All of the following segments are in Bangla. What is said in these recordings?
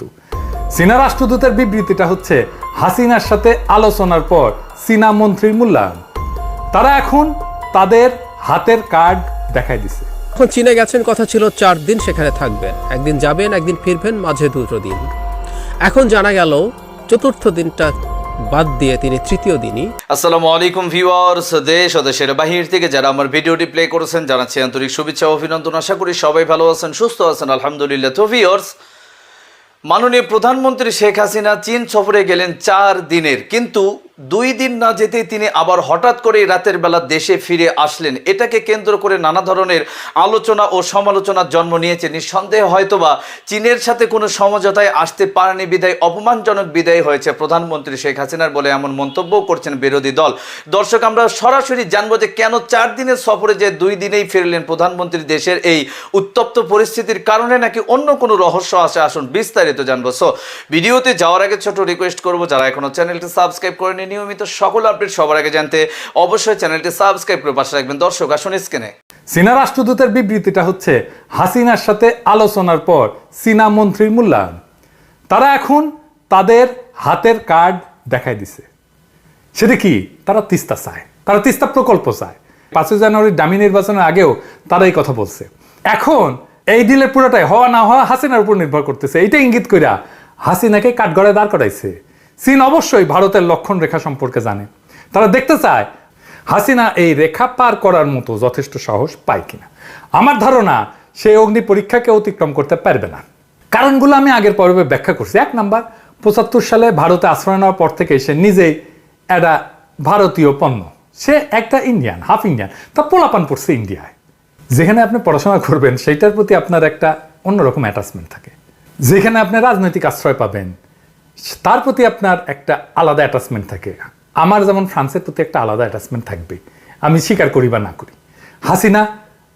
কিন্তু। চীনা রাষ্ট্রদূতের বিবৃতিটা হচ্ছে হাসিনার সাথে আলোচনার পর চীনা মন্ত্রীর মূল্যায়ন। তারা এখন তাদের হাতের কার্ড দেখাই দিছে। এখন চীনে গেছেন কথা ছিল চার দিন সেখানে থাকবেন। একদিন যাবেন একদিন ফিরবেন মাঝে দুটো দিন। এখন জানা গেল চতুর্থ দিনটা বাদ দিয়ে তিনি তৃতীয় দিনই। আসসালামু আলাইকুম ভিউয়ার্স দেশ ও দেশের বাহির থেকে যারা আমার ভিডিওটি প্লে করেছেন জানাচ্ছি আন্তরিক শুভেচ্ছা ও অভিনন্দন। আশা করি সবাই ভালো আছেন সুস্থ আছেন আলহামদুলিল্লাহ। তো ভিউয়ার্স মাননীয় প্রধানমন্ত্রী শেখ হাসিনা চীন সফরে গেলেন চার দিনের। কিন্তু দুই দিন না যেতেই তিনি আবার হঠাৎ করে রাতের বেলা দেশে ফিরে আসলেন। এটাকে কেন্দ্র করে নানা ধরনের আলোচনা ও সমালোচনার জন্ম নিয়েছে। নিঃসন্দেহে হয়তোবা চীনের সাথে কোনো সমঝোতায় আসতে পারেনি বিদায়, অপমানজনক বিদায় হয়েছে প্রধানমন্ত্রী শেখ হাসিনার বলে এমন মন্তব্য করছেন বিরোধী দল। দর্শক, আমরা সরাসরি জানব যে কেন চার দিনের সফরে যে দুই দিনেই ফিরলেন প্রধানমন্ত্রী দেশের এই উত্তপ্ত পরিস্থিতির কারণে নাকি অন্য কোনো রহস্য আছে? আসুন বিস্তারিত জানব। সো ভিডিওতে যাওয়ার আগে ছোট রিকোয়েস্ট করব, যারা এখনও চ্যানেলটি সাবস্ক্রাইব করেনি নিয়মিত সকল আপডেট সবার আগে জানতে অবশ্যই চ্যানেলটি সাবস্ক্রাইব করে পাশে রাখবেন। দর্শক, আসুন স্ক্রিনে। চীনা রাষ্ট্রদূতের বিবৃতিটা হচ্ছে, হাসিনার সাথে আলোচনার পর চীনা মন্ত্রীর মূল্যায়ন। তারা এখন তাদের হাতের কার্ড দেখাই দিছে। সেটা কি? তারা তিস্তা চায়। তারা তিস্তা প্রকল্প চায়। পাঁচই জানুয়ারির দামি নির্বাচনের আগেও তারা এই কথা বলছে। এখন এই ডিলের পুরোটাই হওয়া না হওয়া হাসিনার উপর নির্ভর করতেছে। এইটা ইঙ্গিত কইরা হাসিনাকে কাঠগড়ায় দাঁড় করাইছে। চীন অবশ্যই ভারতের লক্ষণ রেখা সম্পর্কে জানে। তারা দেখতে চায়, হাসিনা এই রেখা পার করার মতো যথেষ্ট সাহস পায় কিনা। আমার ধারণা, সে অগ্নি পরীক্ষাকে অতিক্রম করতে পারবে না। কারণগুলো আমি আগের পর্বে ব্যাখ্যা করছি। এক নাম্বার, পঁচাত্তর সালে ভারতে আশ্রয় নেওয়ার পর থেকে সে নিজেই একটা ভারতীয় পণ্য। সে একটা ইন্ডিয়ান হাফ ইন্ডিয়ান তা পোলাপান পড়ছে ইন্ডিয়ায় যেখানে আপনি পড়াশোনা করবেন, সেইটার প্রতি আপনার একটা অন্যরকম অ্যাটাচমেন্ট থাকে। যেখানে আপনি রাজনৈতিক আশ্রয় পাবেন তার প্রতি আপনার একটা আলাদা অ্যাটাচমেন্ট থাকে। আমার যেমন ফ্রান্সের প্রতি একটা আলাদা অ্যাটাচমেন্ট থাকবে। আমি স্বীকার করি বা না করি। হাসিনা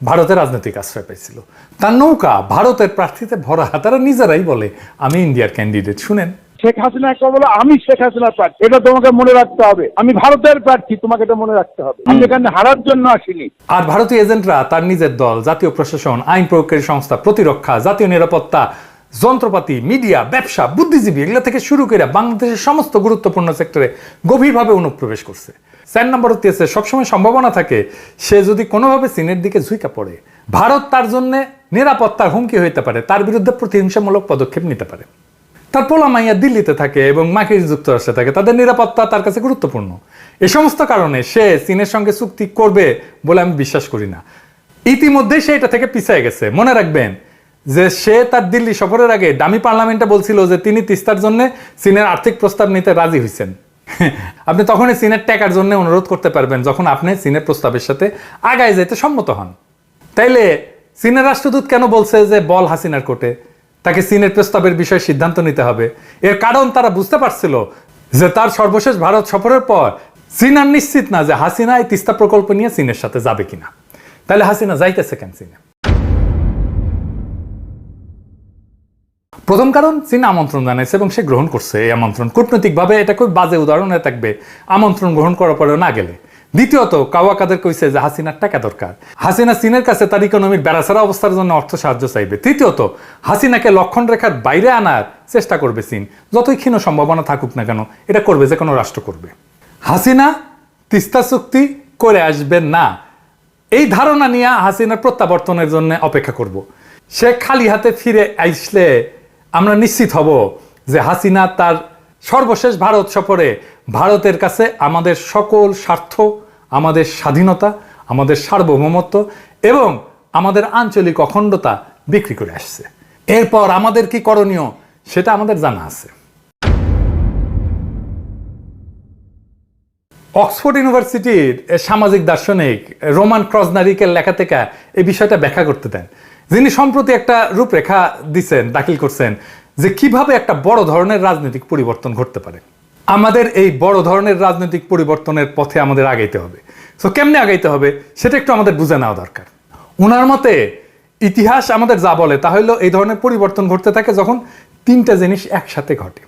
ভারতের রাজনৈতিক আশ্রয় পেয়েছিল তার নৌকা ভারতের প্রার্থীতে ভরা তারা নিজেরাই বলে আমি ইন্ডিয়ার ক্যান্ডিডেট শুনেন। শেখ হাসিনা একটা বলে আমি শেখ হাসিনার প্রার্থী। এটা তোমাকে মনে রাখতে হবে। আমি ভারতের প্রার্থী তোমাকে এটা মনে রাখতে হবে। আমি এখানে হারার জন্য আসিনি। আর ভারতীয় এজেন্টরা তার নিজের দল জাতীয় প্রশাসন আইন প্রয়োগকারী সংস্থা প্রতিরক্ষা জাতীয় নিরাপত্তা যন্ত্রপাতি, মিডিয়া, ব্যবসা, বুদ্ধিজীবী এগুলো থেকে শুরু করে বাংলাদেশের সমস্ত গুরুত্বপূর্ণ সেক্টরে গভীরভাবে অনুপ্রবেশ করছে। চার নম্বর হচ্ছে সবসময় সম্ভাবনা থাকে, সে যদি কোনোভাবে চীনের দিকে ঝুঁকা পড়ে, ভারত তার জন্য নিরাপত্তার হুমকি হইতে পারে, তার বিরুদ্ধে প্রতিহিংসামূলক পদক্ষেপ নিতে পারে। তার পোলা মাইয়া দিল্লিতে থাকে এবং মাকির যুক্তরাষ্ট্রে থাকে, তাদের নিরাপত্তা তার কাছে গুরুত্বপূর্ণ। এ সমস্ত কারণে সে চীনের সঙ্গে চুক্তি করবে বলে আমি বিশ্বাস করি না। ইতিমধ্যেই সে এটা থেকে পিছিয়ে গেছে। মনে রাখবেন যে সে তার দিল্লি সফরের আগে দামি পার্লামেন্টে বলছিল যে তিনি তিস্তার জন্য চীনের আর্থিক প্রস্তাব নিতে রাজি হয়েছেন আপনি তখনই চীনের টাকার জন্য অনুরোধ করতে পারবেন যখন আপনি চীনের প্রস্তাবের সাথে আগায় যেতে সম্মত হন। তাইলে চীনের রাষ্ট্রদূত কেন বলছে যে বল হাসিনার কোর্টে তাকে চীনের প্রস্তাবের বিষয়ে সিদ্ধান্ত নিতে হবে। এর কারণ তারা বুঝতে পারছিল যে তার সর্বশেষ ভারত সফরের পর চীন আর নিশ্চিত না যে হাসিনা এই তিস্তা প্রকল্প নিয়ে চীনের সাথে যাবে কিনা। তাহলে হাসিনা যাইতেছে কেন চীনে? প্রথম কারণ, চীন আমন্ত্রণ জানাইছে এবং সে গ্রহণ করছে এই আমন্ত্রণ। কূটনৈতিকভাবে এটা খুব বাজে উদাহরণ হয়ে থাকবে, আমন্ত্রণ গ্রহণ করার পরেও না গেলে। দ্বিতীয়ত কাওয়া কাদের কইছে যে হাসিনার টাকা দরকার। হাসিনা চীনের কাছে তার ইকোনমির বেড়াছাড়া অবস্থার জন্য অর্থ সাহায্য চাইবে। তৃতীয়ত, হাসিনাকে লক্ষণ রেখার বাইরে আনার চেষ্টা করবে চীন। যতই ক্ষীণ সম্ভাবনা থাকুক না কেন, এটা করবে যে কোনো রাষ্ট্র করবে। হাসিনা তিস্তা চুক্তি করে আসবে না। এই ধারণা নিয়ে হাসিনার প্রত্যাবর্তনের জন্য অপেক্ষা করব। সে খালি হাতে ফিরে আসলে আমরা নিশ্চিত হব যে হাসিনা তার সর্বশেষ ভারত সফরে ভারতের কাছে আমাদের সকল স্বার্থ, আমাদের স্বাধীনতা, আমাদের সার্বভৌমত্ব এবং আমাদের আঞ্চলিক অখণ্ডতা বিক্রি করে আসছে। এরপর আমাদের কি করণীয় সেটা আমাদের জানা আছে। অক্সফোর্ড ইউনিভার্সিটির সামাজিক দার্শনিক রোমান ক্রজনারিকের লেখা থেকে এই বিষয়টা ব্যাখ্যা করতে দেন। যিনি সম্প্রতি একটা রূপরেখা দিচ্ছেন দাখিল করছেন, যে কীভাবে একটা বড় ধরনের রাজনৈতিক পরিবর্তন ঘটতে পারে। আমাদের এই বড় ধরনের রাজনৈতিক পরিবর্তনের পথে আমাদের আগাইতে হবে। তো কেমনে আগাইতে হবে? সেটা একটু আমাদের বুঝে নেওয়া দরকার। ওনার মতে, ইতিহাস আমাদের যা বলে, তা হলো এই ধরনের পরিবর্তন ঘটতে থাকে যখন তিনটা জিনিস একসাথে ঘটে।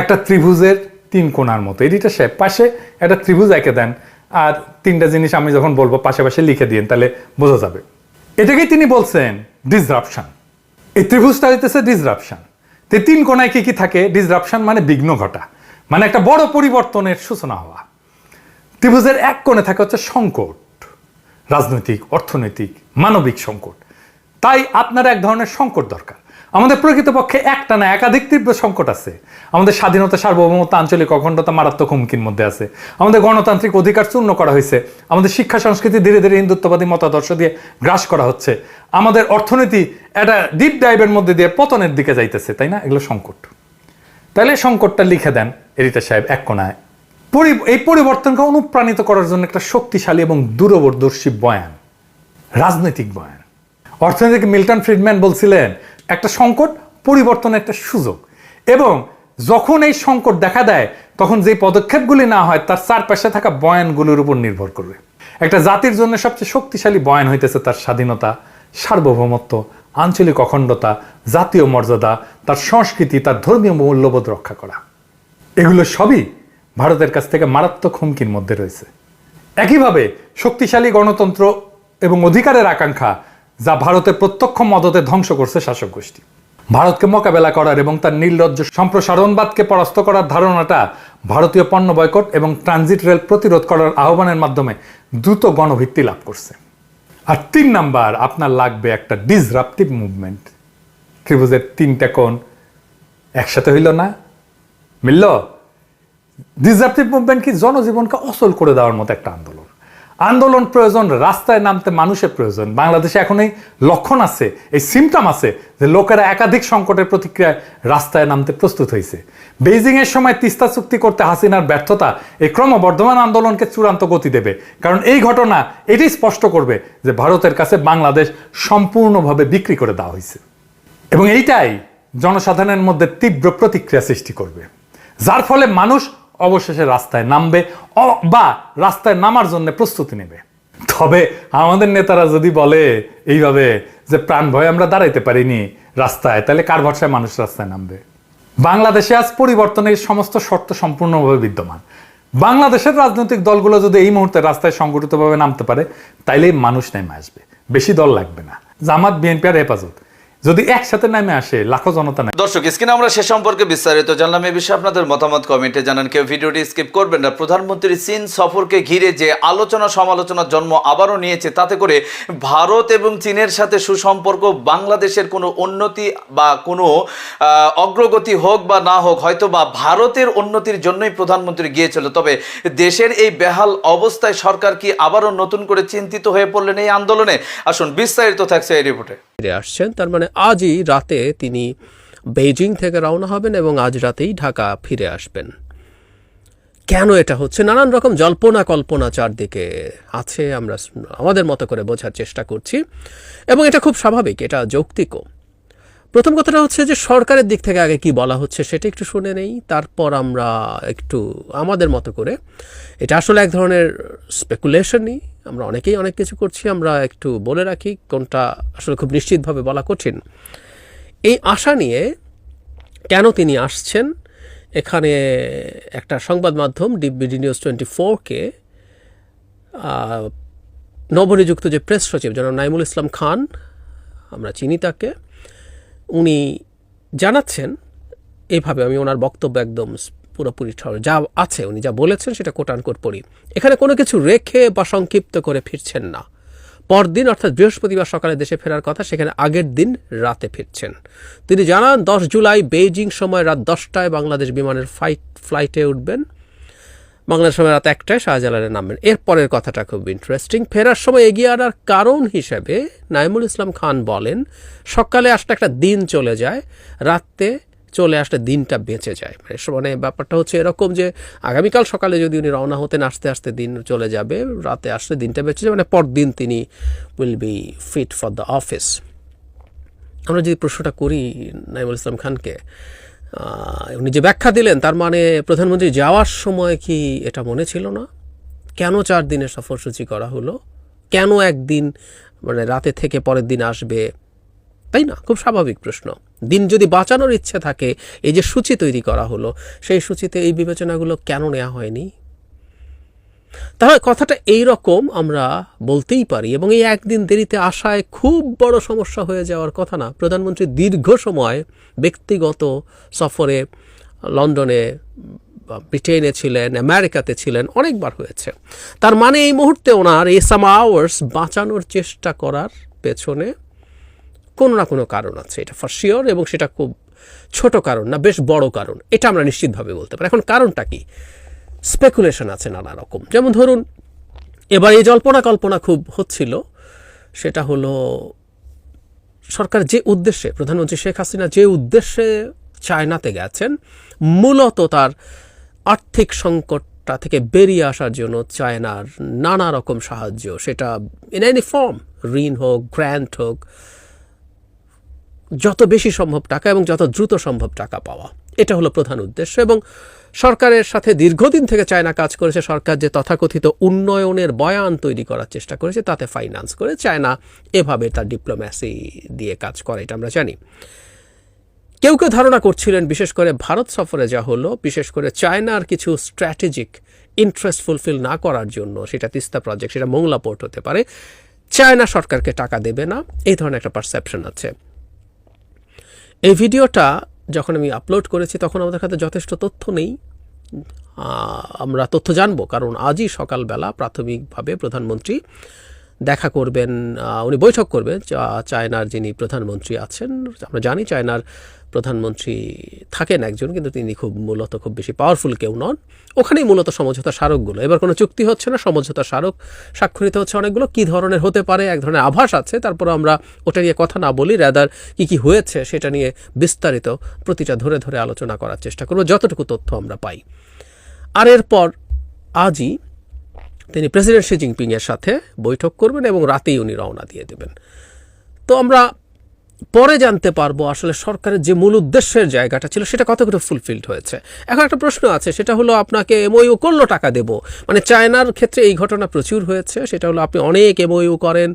একটা ত্রিভুজের তিন কোণার মতো। এডিটার সাহেব পাশে একটা ত্রিভুজ একে দেন, আর তিনটা জিনিস আমি যখন বলব পাশে পাশে লিখে দিন তাহলে বোঝা যাবে। এটাকেই তিনি বলছেন ডিসরাপশন এই ত্রিভুজটা হইতেছে ডিসরাপশন তে তিন কোনায় কি কি থাকে? ডিসরাপশন মানে বিঘ্ন ঘটা মানে একটা বড় পরিবর্তনের সূচনা হওয়া। ত্রিভুজের এক কোণে থাকে হচ্ছে সংকট, রাজনৈতিক, অর্থনৈতিক, মানবিক সংকট। তাই আপনার এক ধরনের সংকট দরকার। আমাদের প্রকৃতপক্ষে একটা না, একাধিক তীব্র সংকট আছে। আমাদের স্বাধীনতা, সার্বভৌমত্ব, আঞ্চলিক অখণ্ডতা মারাত্মক হুমকির মধ্যে আছে। আমাদের গণতান্ত্রিক অধিকার চূর্ণ করা হয়েছে। আমাদের শিক্ষা সংস্কৃতি ধীরে ধীরে হিন্দুত্ববাদী মতাদর্শ দিয়ে গ্রাস করা হচ্ছে। আমাদের অর্থনীতি একটা ডিপ ডাইভের মধ্যে দিয়ে পতনের দিকে যাইতেছে, তাই না? এগুলো সংকট। তাহলে সংকটটা লিখে দেন এডিটার সাহেব এক কোনায় এই পরিবর্তনকে অনুপ্রাণিত করার জন্য একটা শক্তিশালী এবং দূরবর্দর্শী বয়ান। রাজনৈতিক বয়ান। অর্থনৈতিক মিল্টন ফ্রিডম্যান বলছিলেন একটা সংকট, পরিবর্তনের একটা সুযোগ। এবং যখন এই সংকট দেখা দেয়, তখন যে পদক্ষেপগুলি না হয়, তার চারপাশে থাকা বয়ানগুলোর উপর নির্ভর করবে। একটা জাতির জন্য সবচেয়ে শক্তিশালী বয়ান হইতেছে তার স্বাধীনতা, সার্বভৌমত্ব, আঞ্চলিক অখণ্ডতা, জাতীয় মর্যাদা, তার সংস্কৃতি, তার ধর্মীয় মূল্যবোধ রক্ষা করা। এগুলো সবই ভারতের কাছ থেকে মারাত্মক হুমকির মধ্যে রয়েছে। একইভাবে শক্তিশালী গণতন্ত্র এবং অধিকারের আকাঙ্ক্ষা যা ভারতের প্রত্যক্ষ মদতে ধ্বংস করছে শাসক গোষ্ঠী। ভারতকে মোকাবেলা করার এবং তার নির্লজ্জ সম্প্রসারণবাদকে পরাস্ত করার ধারণাটা ভারতীয় পণ্য বয়কট এবং ট্রানজিট রেল প্রতিরোধ করার আহ্বানের মাধ্যমে দ্রুত গণভিত্তি লাভ করছে। আর তিন নাম্বার, আপনার লাগবে একটা ডিসরাপটিভ মুভমেন্ট ত্রিভুজের তিনটা কোণ একসাথে হইল না? মিলল? ডিসরাপটিভ মুভমেন্ট কি জনজীবনকে অচল করে দেওয়ার মতো একটা আন্দোলন। আন্দোলন প্রয়োজন, রাস্তায় নামতে মানুষের প্রয়োজন। বাংলাদেশে এখন এই লক্ষণ আছে, এই সিমটম আছে যে লোকেরা একাধিক সংকটের প্রতিক্রিয়ায় রাস্তায় নামতে প্রস্তুত হয়েছে। বেইজিং এর সময় তিস্তা চুক্তি করতে হাসিনার ব্যর্থতা এই ক্রমবর্ধমান আন্দোলনকে চূড়ান্ত গতি দেবে। কারণ এই ঘটনা এটি স্পষ্ট করবে যে ভারতের কাছে বাংলাদেশ সম্পূর্ণভাবে বিক্রি করে দেওয়া হয়েছে। এবং এইটাই জনসাধারণের মধ্যে তীব্র প্রতিক্রিয়া সৃষ্টি করবে। যার ফলে মানুষ অবশেষে রাস্তায় নামবে বা রাস্তায় নামার জন্য প্রস্তুতি নেবে। তবে আমাদের নেতারা যদি বলে এইভাবে যে প্রাণ ভয়ে আমরা দাঁড়াইতে পারিনি রাস্তায়, তাহলে কার ভরসায় মানুষ রাস্তায় নামবে? বাংলাদেশে আজ পরিবর্তনের সমস্ত শর্ত সম্পূর্ণভাবে বিদ্যমান। বাংলাদেশের রাজনৈতিক দলগুলো যদি এই মুহূর্তে রাস্তায় সংগঠিতভাবে নামতে পারে, তাইলেই মানুষ নেমে আসবে। বেশি দল লাগবে না। জামাত, বিএনপি আর হেফাজত। যদি একসাথে নামে আসে, লাখো জনতা নেমে। দর্শক, স্ক্রিনে আমরা সে সম্পর্কে বিস্তারিত জানলাম। এই বিষয়ে আপনাদের মতামত কমেন্টে জানান। কেউ ভিডিওটি স্কিপ করবেন না। প্রধানমন্ত্রী চীন সফরকে ঘিরে যে আলোচনা সমালোচনার জন্ম আবারও নিয়েছে, তাতে করে ভারত এবং চীনের সাথে সুসম্পর্ক, বাংলাদেশের কোনো উন্নতি বা কোনো অগ্রগতি হোক বা না হোক হয়তো বা ভারতের উন্নতির জন্যই প্রধানমন্ত্রী গিয়েছিল। তবে দেশের এই বেহাল অবস্থায় সরকার কি আবারও নতুন করে চিন্তিত হয়ে পড়লেন এই আন্দোলনে? আসুন, বিস্তারিত থাকছে এই রিপোর্টে। ফিরে আসছেন। তার মানে আজই রাতে তিনি বেইজিং থেকে রওনা হবেন এবং আজ রাতেই ঢাকা ফিরে আসবেন। কেন এটা হচ্ছে? নানান রকম জল্পনা কল্পনা চারদিকে আছে। আমরা আমাদের মতো করে বোঝার চেষ্টা করছি এবং এটা খুব স্বাভাবিক, এটা যৌক্তিকও। প্রথম কথাটা হচ্ছে যে সরকারের দিক থেকে আগে কি বলা হচ্ছে সেটা একটু শুনে নেই। তারপর আমরা একটু আমাদের মতো করে, এটা আসলে এক ধরনের স্পেকুলেশনই আমরা অনেকেই অনেক কিছু করছি, আমরা একটু বলে রাখি কোনটা আসলে খুব নিশ্চিতভাবে বলা কঠিন। এই আশা নিয়ে কেন তিনি আসছেন? এখানে একটা সংবাদ মাধ্যম ডিবিডি নিউজ টোয়েন্টি ফোরকে নবনিযুক্ত যে প্রেস সচিব যেন নাইমুল ইসলাম খান, আমরা চিনি তাকে, উনি জানাচ্ছেন, এভাবে আমি ওনার বক্তব্য একদম পুরোপুরি যা আছে, উনি যা বলেছেন সেটা কোটানকোট পড়ি। এখানে কোনো কিছু রেখে বা সংক্ষিপ্ত করে ফিরছেন না। পরদিন, অর্থাৎ বৃহস্পতিবার সকালে দেশে ফেরার কথা, সেখানে আগের দিন রাতে ফিরছেন। তিনি জানান, দশ জুলাই বেইজিং সময় রাত দশটায় বাংলাদেশ বিমানের ফ্লাইট ফ্লাইটে উঠবেন। বাংলাদেশ সময় রাত একটায় শাহজালালে নামবেন। এরপরের কথাটা খুব ইন্টারেস্টিং ফেরার সময় এগিয়ে আনার কারণ হিসেবে নাইমুল ইসলাম খান বলেন, সকালে আসলে একটা দিন চলে যায়, রাতে চলে আসলে দিনটা বেঁচে যায়। মানে মানে ব্যাপারটা হচ্ছে এরকম যে আগামীকাল সকালে যদি উনি রওনা হতেন, আসতে আসতে দিন চলে যাবে, রাতে আসলে দিনটা বেঁচে যাবে মানে পরদিন তিনি will be fit for the office আমরা যদি প্রশ্নটা করি নাইমুল ইসলাম খানকে উনি যে ব্যাখ্যা দিলেন, তার মানে প্রধানমন্ত্রী যাওয়ার সময় কি এটা মনে ছিল না? কেন চার দিনের সফরসূচি করা হলো? কেন একদিন মানে রাতে থেকে পরের দিন আসবে? তাই না? খুব স্বাভাবিক প্রশ্ন। দিন যদি বাঁচানোর ইচ্ছে থাকে, এই যে সূচি তৈরি করা হলো, সেই সূচিতে এই বিবেচনাগুলো কেন নেওয়া হয়নি? তাহলে কথাটা এই রকম আমরা বলতেই পারি, এবং এই একদিন দেরিতে আসায় খুব বড় সমস্যা হয়ে যাওয়ার কথা না। প্রধানমন্ত্রী দীর্ঘ সময় ব্যক্তিগত সফরে লন্ডনে ব্রিটেনে ছিলেন, আমেরিকাতে ছিলেন, অনেকবার হয়েছে। তার মানে এই মুহূর্তে ওনার এই সাম আওয়ার্স বাঁচানোর চেষ্টা করার পেছনে কোনো না কোনো কারণ আছে। এটা ফর শিওর এবং সেটা খুব ছোট কারণ না, বেশ বড় কারণ। এটা আমরা নিশ্চিতভাবে বলতে পারি। এখন কারণটা কি? স্পেকুলেশন আছে নানা রকম। যেমন ধরুন, এবার এই জল্পনা কল্পনা খুব হচ্ছিল, সেটা হলো সরকার যে উদ্দেশ্যে, প্রধানমন্ত্রী শেখ হাসিনা যে উদ্দেশ্যে চায়নাতে গেছেন, মূলত তার আর্থিক সংকটটা থেকে বেরিয়ে আসার জন্য চায়নার নানা রকম সাহায্য, সেটা ইন এনি ফর্ম ঋণ হোক গ্র্যান্ট হোক যত বেশি সম্ভব টাকা এবং যত দ্রুত সম্ভব টাকা পাওয়া। এটা হলো প্রধান উদ্দেশ্য এবং সরকারের সাথে দীর্ঘদিন থেকে চায়না কাজ করেছে, সরকার যে তথাকথিত উন্নয়নের বয়ান তৈরি করার চেষ্টা করেছে, তাতে ফাইন্যান্স করে চায়না এভাবে তার ডিপ্লোম্যাসি দিয়ে কাজ করে, এটা আমরা জানি। কেউ কেউ ধারণা করছিলেন, বিশেষ করে ভারত সফরে যা হলো, বিশেষ করে চায়নার কিছু স্ট্র্যাটেজিক ইন্টারেস্ট ফুলফিল না করার জন্য, সেটা তিস্তা প্রজেক্ট সেটা মোংলা পোর্ট হতে পারে। চায়না সরকারকে টাকা দেবে না, এই ধরনের একটা পারসেপশন আছে। এই ভিডিওটা যখন আমি আপলোড করেছি, তখন আমাদের কাছে যথেষ্ট তথ্য নেই। আমরা তথ্য জানব, কারণ আজই সকালবেলা প্রাথমিকভাবে প্রধানমন্ত্রী দেখা করবেন উনি বৈঠক করবেন চায়নার যিনি প্রধানমন্ত্রী আছেন, আমরা জানি চায়নার প্রধানমন্ত্রী থাকেন একজন, কিন্তু তিনি খুব মূলত খুব বেশি পাওয়ারফুল কেউ নন। ওখানেই মূলত সমঝোতা স্মারকগুলো। এবার কোনো চুক্তি হচ্ছে না, সমঝোতা স্মারক স্বাক্ষরিত হচ্ছে অনেকগুলো। কী ধরনের হতে পারে, এক ধরনের আভাস আছে, তারপর আমরা ওটা নিয়ে কথা না বলি রেদার কী কী হয়েছে সেটা নিয়ে বিস্তারিত প্রতিটা ধরে ধরে আলোচনা করার চেষ্টা করব। যতটুকু তথ্য আমরা পাই। আর এরপর আজই তিনি প্রেসিডেন্ট শি জিনপিংয়ের সাথে বৈঠক করবেন এবং রাতেই উনি রওনা দিয়ে দেবেন। তো আমরা পরে জানতে পারব আসলে সরকারের যে মূল উদ্দেশ্যের জায়গাটা ছিল সেটা কতগুলো ফুলফিলড হয়েছে। এখন একটা প্রশ্ন আছে, সেটা হলো আপনাকে এমওইউ করল টাকা দেব? মানে চায়নার ক্ষেত্রে এই ঘটনা প্রচুর হয়েছে, সেটা হলো আপনি অনেক এমওইউ করেন